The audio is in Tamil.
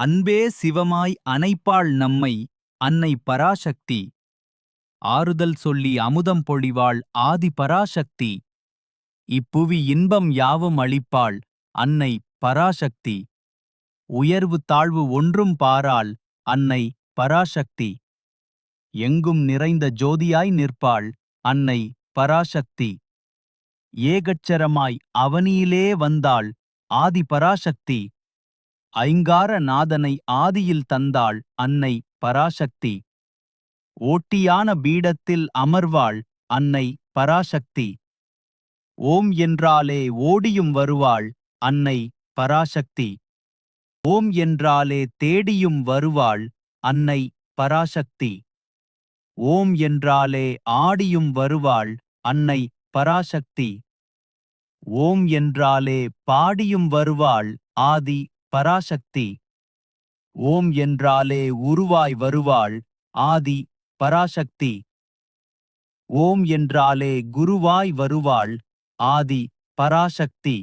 அன்பே சிவமாய் அணைப்பாள் நம்மை அன்னை பராசக்தி. ஆறுதல் சொல்லி அமுதம் பொழிவாள் ஆதி பராசக்தி. இப்புவி இன்பம் யாவும் அளிப்பாள் அன்னை பராசக்தி. உயர்வு தாழ்வு ஒன்றும் பாராள் அன்னை பராசக்தி. எங்கும் நிறைந்த ஜோதியாய் நிற்பாள் அன்னை பராசக்தி. ஏகச்சரமாய் அவனியிலே வந்தாள் ஆதி பராசக்தி. ஐங்கார நாதனை ஆதியில் தந்தாள் அன்னை பராசக்தி. ஓட்டியான பீடத்தில் அமர்வாள் அன்னை பராசக்தி. ஓம் என்றாலே ஓடியும் வருவாள் அன்னை பராசக்தி. ஓம் என்றாலே தேடியும் வருவாள் அன்னை பராசக்தி. ஓம் என்றாலே ஆடியும் வருவாள் அன்னை பராசக்தி. ஓம் என்றாலே பாடியும் வருவாள் ஆதி பராசக்தி. ஓம் என்றாலே உருவாய் வருவாள் ஆதி பராசக்தி. ஓம் என்றாலே குருவாய் வருவாள் ஆதி பராசக்தி.